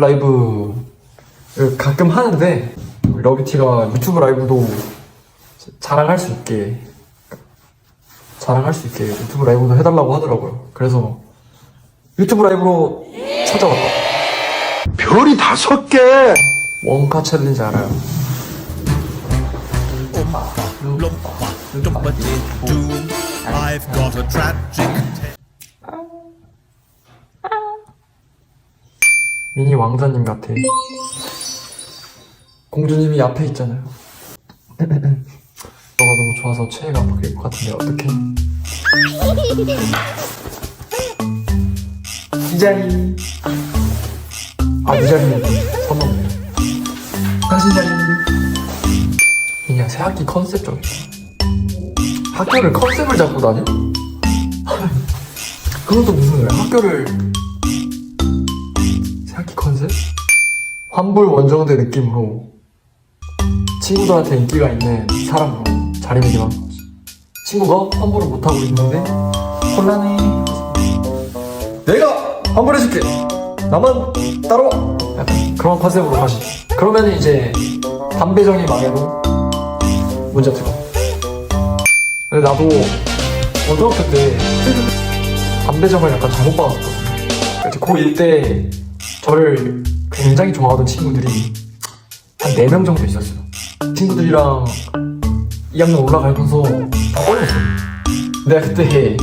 라이브를 가끔 하는데 러비티가 유튜브 라이브도 자랑할 수 있게 자랑할 수 있게 유튜브 라이브도 해달라고 하더라고요. 그래서 유튜브 라이브로 찾아왔다. 별이 다섯 개. 원카 챌린지 알아요? I've got a tragic 미니 왕자님 같아. 공주님이 앞에 있잖아요. 너가 너무 좋아서 최애가 바뀔 것 같은데 어떡해? 이 자리. 아, 이 자리. 선 넘네. 당신 자리. 그냥 새 학기 컨셉적이다. 학교를 컨셉을 잡고 다녀? 그건 또 무슨 소리야? 학교를 환불 원정대 느낌으로 친구들한테 인기가 있는 사람으로 자리매김한 거지. 친구가 환불을 못하고 있는데 혼란해. 내가 환불해줄게. 나만 따라와. 약간 그런 컨셉으로 가시. 그러면 이제 담배정이 망해도 문제 없을 것 같아. 근데 나도 고등학교 때 담배정을 약간 잘못 받았거든. 그래서 고1 때 저를 굉장히 좋아하던 친구들이 한 4명 정도 있었어요. 친구들이랑 2학년 올라가면서 다 떨렸어. 내가 그때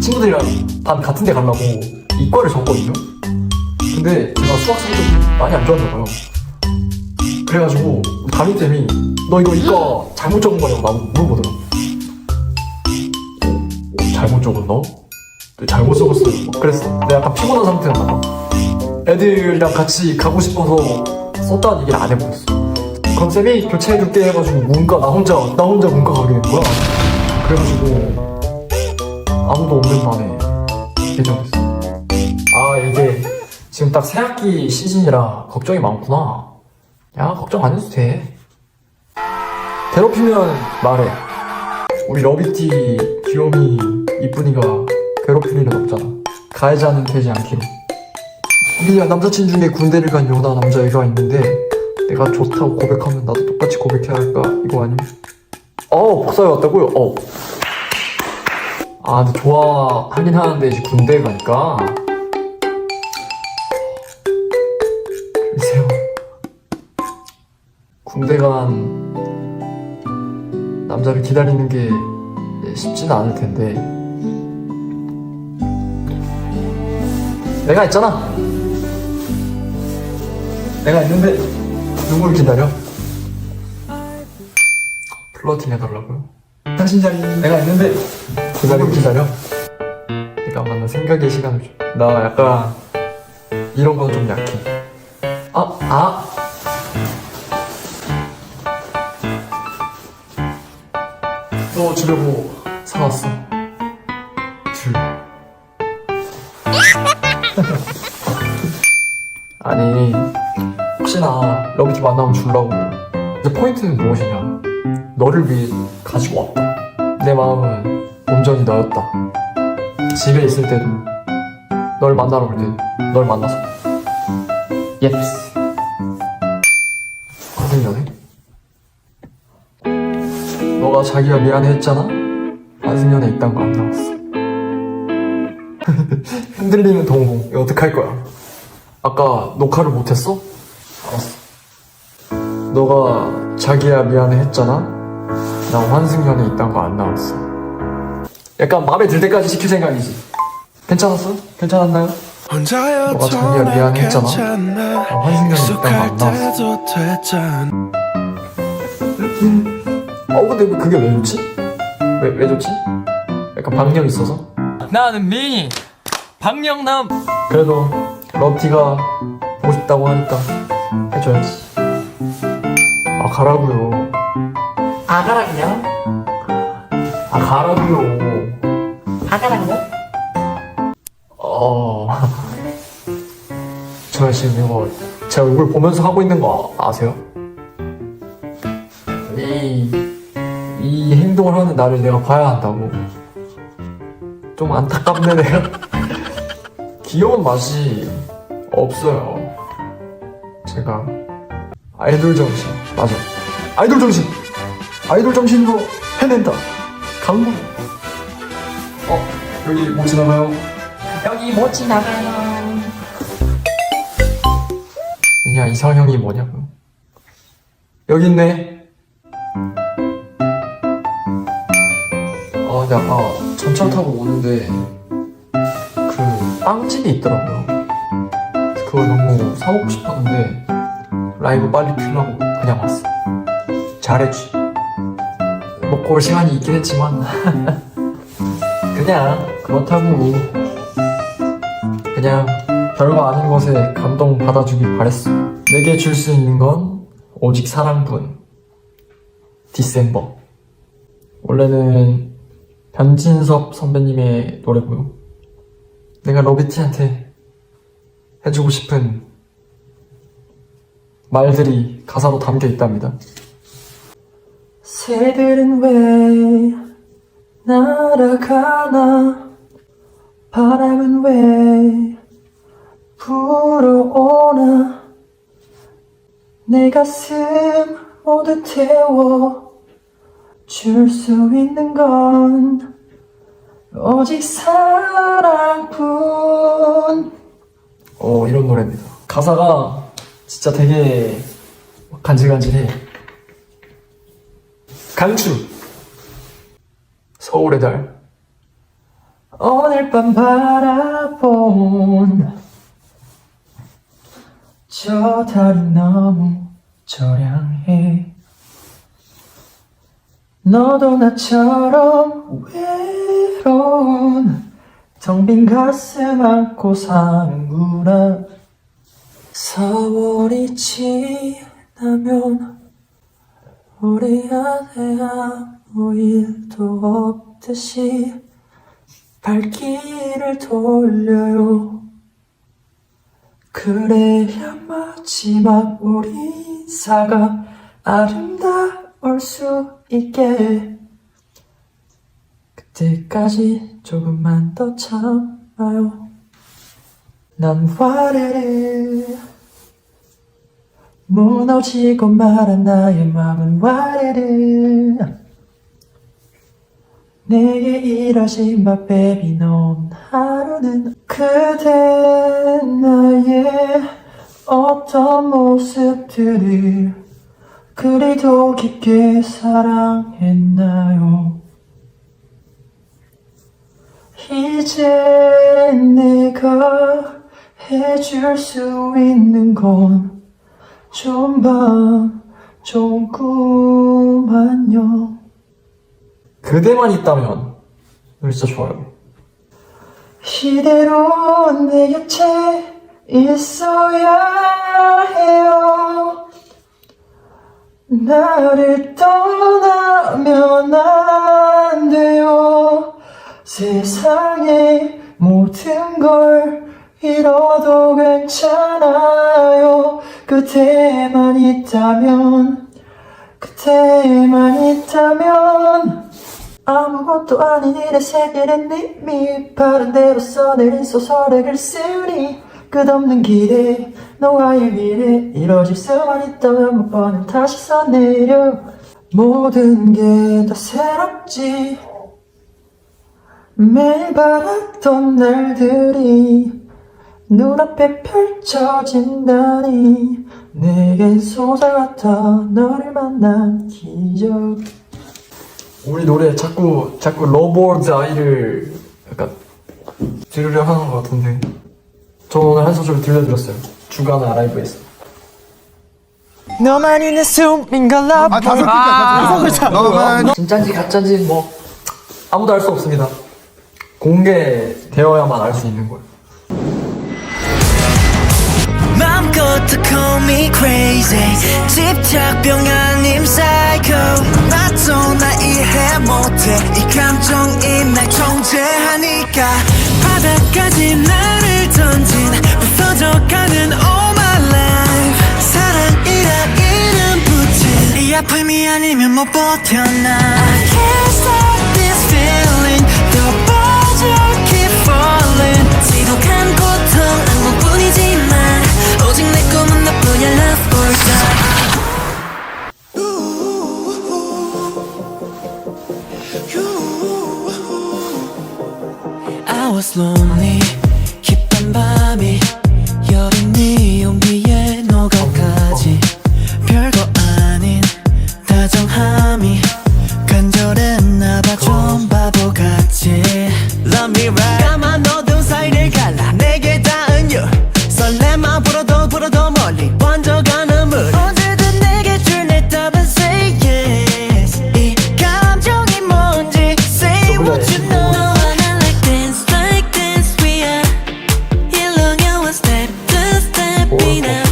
친구들이랑 반 같은 데 가려고 이과를 줬거든요. 근데 제가 수학 성적이 많이 안 좋았나 봐요. 그래가지고 담임쌤이 너 이거 이과 잘못 적은 거냐고 나보고 물어보더라고. 어, 잘못 적었나? 네, 잘못 적었어요. 막 그랬어. 내가 약간 피곤한 상태였나 봐. 애들이랑 같이 가고 싶어서 썼다는 얘기를 안 해버렸어. 쌤이 교체해줄게 해가지고 문과 나 혼자 나 혼자 문과 가게 된 거야. 그래가지고 아무도 없는 반에 예정됐어. 아 이게 지금 딱 새학기 시즌이라 걱정이 많구나. 야 걱정 안 해도 돼. 괴롭히면 말해. 우리 러비티 귀요미 이쁜이가 괴롭힐 일은 없잖아. 가해자는 되지 않기로. 우리야 남사친 중에 군대를 간 여자 남자애가 있는데 내가 좋다고 고백하면 나도 똑같이 고백해야 할까? 이거 아니면? 어 복사해 왔다고요? 어. 아 근데 좋아하긴 하는데 이제 군대 가니까 글쎄요 군대 간 남자를 기다리는 게 쉽지는 않을 텐데 내가 있잖아 내가 있는데 누구를 기다려? 플러팅 해달라고요? 당신 자리 내가 있는데 누구를 기다려? 내가 만나 생각의 시간을 줘. 나 약간 이런 건 좀 약해. 아, 아. 너 집에 뭐 사왔어? 러비티 만나면 주려고. 이제 포인트는 무엇이냐? 너를 위해 가지고 왔다. 내 마음은 온전히 너였다. 집에 있을 때도 널 만나러 올 때도 널 만나서. 옙스. 환승연애 너가 자기가 미안해 했잖아? 환승연애 있단 거안 나왔어. 흔들리는 동공. 이거 어떡할 거야? 아까 녹화를 못했어? 알았어. 너가 자기야 미안해 했잖아? 나 환승연애 있단 거 안 나왔어. 약간 마음에 들 때까지 시킬 생각이지. 괜찮았어? 괜찮았나요? 너가 자기야 미안해 했잖아. 나 환승연애 있단 거 안 나왔어. 어 근데 그게 왜 좋지? 왜, 왜 좋지? 약간 박력 있어서? 나는 미니 박영남 그래도 러티가 보고 싶다고 하니까 해줘야지. 아 가라고요. 아 가라 그냥 아 가라고요. 아 가라 그냥 어. 저 지금 이거 제 얼굴 보면서 하고 있는 거 아- 아세요? 이, 이 행동을 하는 나를 내가 봐야 한다고. 좀 안타깝네, 내가. 귀여운 맛이 없어요. 제가 아이돌 정신 맞아 아이돌 정신 아이돌 정신으로 해낸다. 강북 어 여기 못 지나가요? 여기 못 지나가요. 야 이상형이 뭐냐고 여기 있네. 아 근데 아까 전철 타고 오는데 그 빵집이 있더라고요. 그걸 너무 사먹고 싶었는데 라이브 빨리 키려고 그냥 왔어 잘했지 먹고 올 시간이 있긴 했지만 그냥 그렇다고 그냥 별거 아닌 것에 감동 받아주길 바랬어. 내게 줄 수 있는 건 오직 사랑뿐. 디셈버. 원래는 변진섭 선배님의 노래고요. 내가 러비티한테 해주고 싶은 말들이 가사로 담겨 있답니다. 새들은 왜 날아가나? 바람은 왜 불어오나? 내 가슴 모두 태워 줄 수 있는 건 오직 사랑뿐. 어 이런 노래입니다. 가사가 진짜 되게 간질간질해. 강추. 서울의 달. 오늘 밤 바라본 저 달이 너무 저량해. 너도 나처럼 외로운 텅 빈 가슴 안고 사는구나 세월이 지나면 우리 안에 아무 일도 없듯이 발길을 돌려요. 그래야 마지막 우리 인사가 아름다울 수 있게. 그때까지 조금만 더 참아요. 난 와르르 무너지고 말아 나의 마음은 와르르. 내게 이러지 마 baby 넌 하루는 그대 나의 어떤 모습들을 그리도 깊게 사랑했나요? 이제 내가 해줄 수 있는 건 좋은 밤 좋은 꿈 안녕 그대만 있다면 노래 진짜 좋아요. 이대로 내 곁에 있어야 해요. 나를 떠나면 안 돼요. 세상의 모든 걸 잃어도 괜찮아요. 그대만 있다면 그대만 있다면 아무것도 아닌 일에 새기는 님이 바른 대로 써내린 소설을 글쓰니 끝없는 길에 너와의 미래 이뤄질 수만 있다면 몇 번은 다시 써내려. 모든 게 다 새롭지. 매일 바랐던 날들이 눈앞에 펼쳐진다니 내겐 소설 같아 너를 만난 기적. 우리 노래 자꾸 자꾸 러브워드 아이를 약간 들으려 하는 것 같은데. 저 오늘 한 소절 들려드렸어요. 주가나 라이브에서. 너만이 내 숨인 걸로 아 다섯 글자 다섯 글자. 너만. 진짠지 가짠지 뭐 아무도 알 수 없습니다. 공개되어야만 알 수 있는 거예요 맘껏 call me crazy. 집착병 아님 psycho. 나도 나 이해 못해. 이 감정이 날 통제하니까. 바닥까지 나를 던진 부서져가는 all my life. 사랑이라 이름 붙인 이 아픔이 아니면 못 버텨 나. I can't stop this feeling now.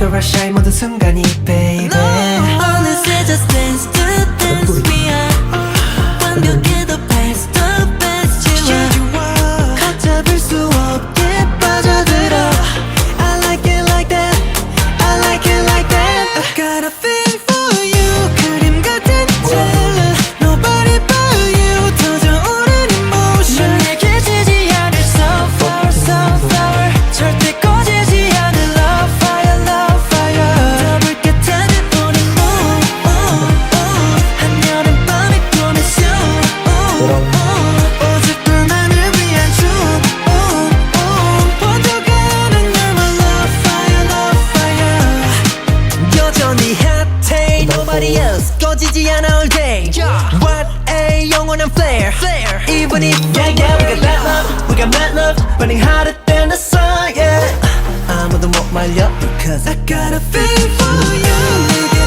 지금 rush I'm 모든 순간이 baby no. just dance what? Ayy, 영원한 flare. flare. Even if yeah, yeah, we got that love, we got mad love, burning hotter than the sun, yeah. I'm gonna walk my 말려 because I got a feeling for you.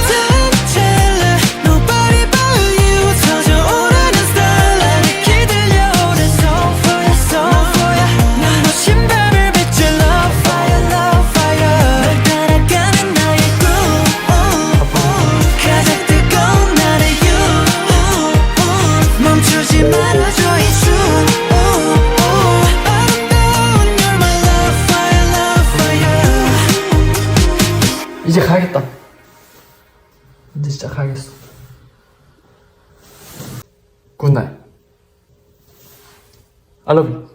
I love you.